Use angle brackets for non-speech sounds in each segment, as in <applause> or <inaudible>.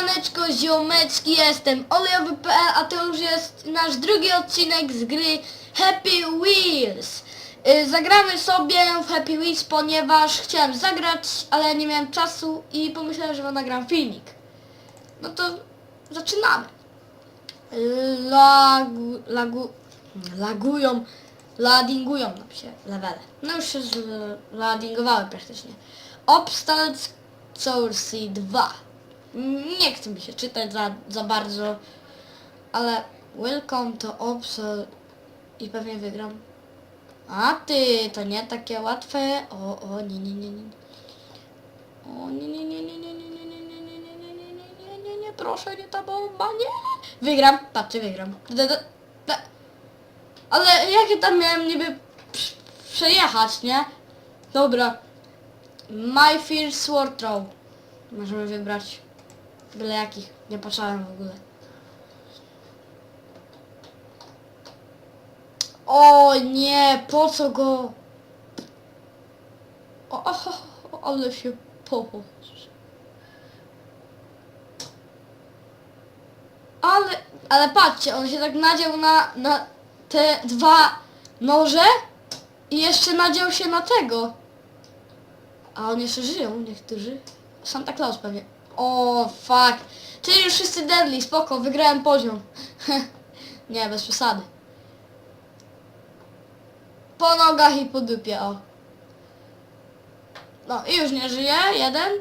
Siemaneczko, ziomeczki, jestem olejowy.pl, a to już jest nasz drugi odcinek z gry Happy Wheels. Y, Zagramy sobie w Happy Wheels, ponieważ chciałem zagrać, ale nie miałem czasu i pomyślałem, że nagram filmik. No to zaczynamy. Lagu, lagu, lagują, ladingują nam się levele. No już się ladingowały praktycznie. Obstacles Source 2. Nie chce mi się czytać za, za bardzo, ale welcome to Obsol i pewnie wygram. A ty, to nie takie łatwe. O, o, nie, nie, nie, nie. O, nie, nie, nie, nie, nie, nie, nie, nie, nie, nie, nie, nie, nie, nie, nie, nie, nie, proszę, nie ta bomba, nie. Wygram, patrzcie, wygram. Ale jakie tam miałem niby prz- przejechać, nie? Dobra. My First Sword Throw. Możemy wybrać byle jakich. Nie patrzałem w ogóle. O nie, po co go? O, o, o ale się po. Ale, ale patrzcie, on się tak nadział na, na te dwa noże i jeszcze nadział się na tego. A oni jeszcze żyją, niektórzy. Santa Claus pewnie. O, fuck. Czyli już wszyscy deadly, spoko, wygrałem poziom. <laughs> Nie, bez przesady. Po nogach i po dupie, o. No i już nie żyje, jeden.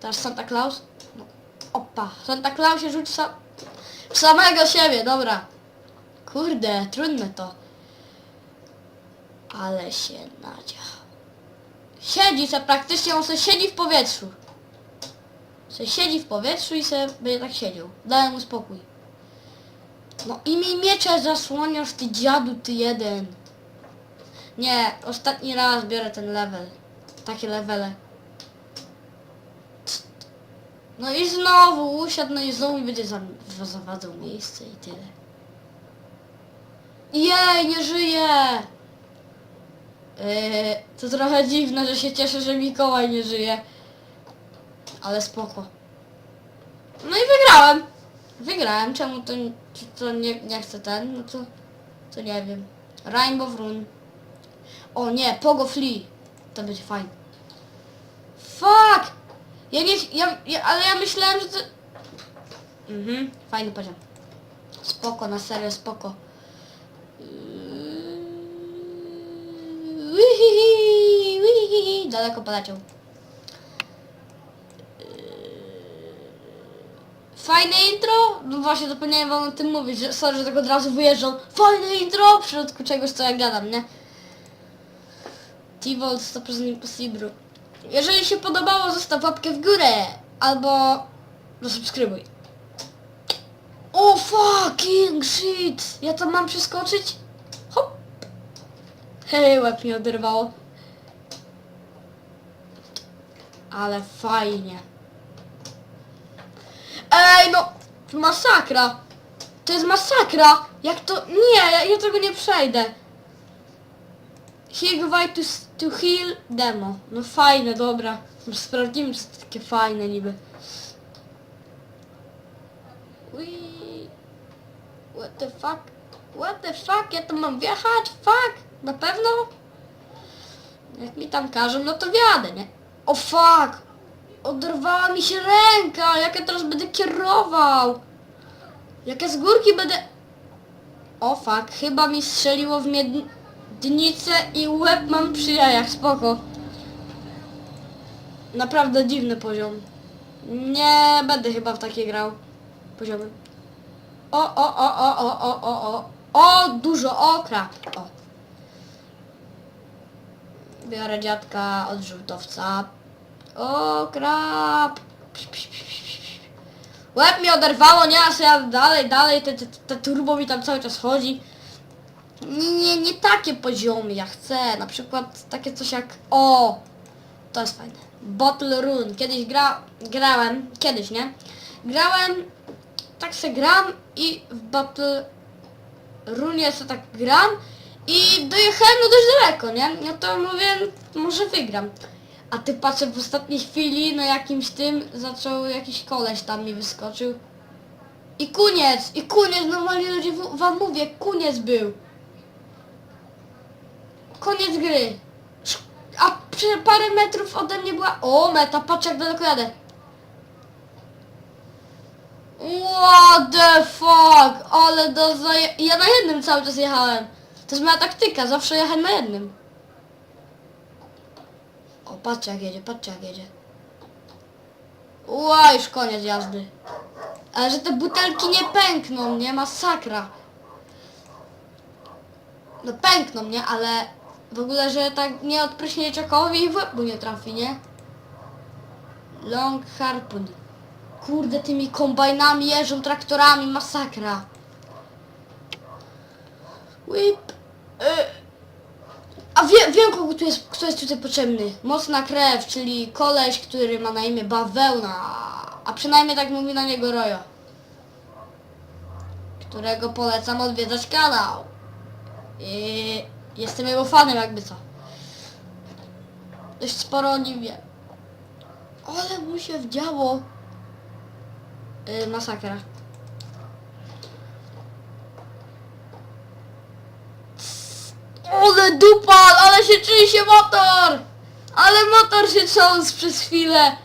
Teraz Santa Claus. No. Opa, Santa Claus się rzuci w samego siebie, dobra. Kurde, trudne to. Ale się nadział. Siedzi se praktycznie, on se siedzi w powietrzu. Se siedzi w powietrzu i se będzie tak siedział. Dałem mu spokój. No i mi miecze zasłoniasz, ty dziadu, ty jeden. Nie, ostatni raz biorę ten level. Takie levele. No i znowu usiadł, no i znowu mi będzie za, zawadzał miejsce i tyle. Jej, nie żyje! Yy, to trochę dziwne, że się cieszę, że Mikołaj nie żyje. Ale spoko. No i wygrałem. Wygrałem. Czemu to, to nie, nie chce ten? No to, to nie wiem. Rainbow Run. O nie, Pogo Flea. To będzie fajne. Fuck! Ja nie, ja, ja, ale ja myślałem, że to... Mhm, fajny poziom. Spoko, na serio, spoko. Wihihi. Daleko poleciał. Fajne intro? No właśnie zapomniałem wam o tym mówić, że sorry, że tak od razu wyjeżdżam. Fajne intro! W środku czegoś, co ja gadam, nie? T-Volt 100% Impossible. Jeżeli się podobało, zostaw łapkę w górę. Albo zasubskrybuj. O fucking shit! Ja tam mam przeskoczyć? Hop! Hej, łeb mi oderwało. Ale fajnie. Ej, no! Masakra! To jest masakra! Jak to... Nie, ja, ja tego nie przejdę. Here go to, to heal demo. No fajne, dobra. Sprawdzimy, czy to takie fajne niby. Ui. What the fuck? What the fuck? Ja tam mam wjechać? Fuck? Na pewno? Jak mi tam każą, no to wjadę, nie? O fuck! Oderwała mi się ręka! Jak ja teraz będę kierował? Jak ja z górki będę... O fuck, chyba mi strzeliło w miednicę i łeb mam przy jajach, spoko. Naprawdę dziwny poziom. Nie będę chyba w takie grał poziomy. O, o, o, o, o, o, o, o. O, dużo, o, krap. O. Biorę dziadka od żółtowca. O, krap. Łeb mi oderwało, nie, aż ja dalej, dalej, te, te, te turbo mi tam cały czas chodzi. Nie, nie, nie takie poziomy ja chcę, na przykład takie coś jak, o, to jest fajne. Bottle Run, kiedyś gra, grałem, kiedyś, nie? Grałem, tak se gram i w Battle Runie se tak gram i dojechałem no dość daleko, nie? No to mówię, może wygram. A ty patrzę w ostatniej chwili na jakimś tym zaczął jakiś koleś tam mi wyskoczył. I koniec! I koniec! Normalnie ludzie wam mówię, koniec był. Koniec gry. A przy parę metrów ode mnie była... O, meta, patrz jak daleko jadę. What the fuck? Ale do zaje... Ja na jednym cały czas jechałem. To jest moja taktyka, zawsze jechałem na jednym. O, patrz jak jedzie, patrz jak jedzie. Ła, już koniec jazdy. Ale że te butelki nie pękną, nie? Masakra. No pękną, nie? Ale w ogóle, że tak nie odpryśnie czekowi i w łeb nie trafi, nie? Long harpun. Kurde, tymi kombajnami jeżdżą, traktorami, masakra. Whip. Y a wie, wiem, kogo tu jest, kto jest tutaj potrzebny. Mocna krew, czyli koleś, który ma na imię Bawełna, a przynajmniej tak mówi na niego Rojo. Którego polecam odwiedzać kanał. I jestem jego fanem, jakby co. Dość sporo o nim wiem. Ale mu się wdziało. Yy, masakra. Ale dupa, ale się się motor! Ale motor się trząsł przez chwilę.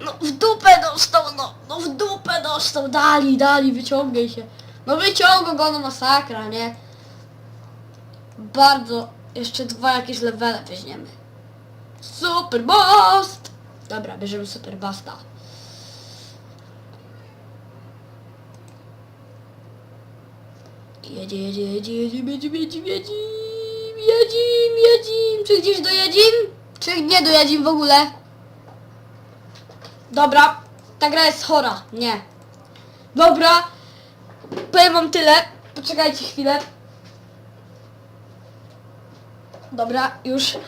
No w dupę dostał, no, no w dupę dostał. Dali, dali, wyciągaj się. No wyciągał go, no masakra, nie? Bardzo, jeszcze dwa jakieś levele weźmiemy. Super Bust! Dobra, bierzemy Super Busta. Jedzie, jedzie, jedzie, jedzie, jedzie, jedzie, jedzie, jedzim. Czy gdzieś dojedzim? Czy nie dojedzim w ogóle? Dobra, ta gra jest chora. Nie. Dobra, powiem wam tyle. Poczekajcie chwilę. Dobra, już.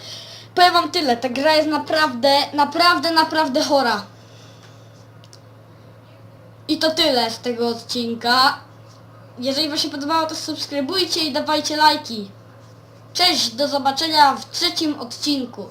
Powiem wam tyle, ta gra jest naprawdę, naprawdę, naprawdę chora. I to tyle z tego odcinka. Jeżeli wam się podobało, to subskrybujcie i dawajcie lajki. Cześć, do zobaczenia w trzecim odcinku.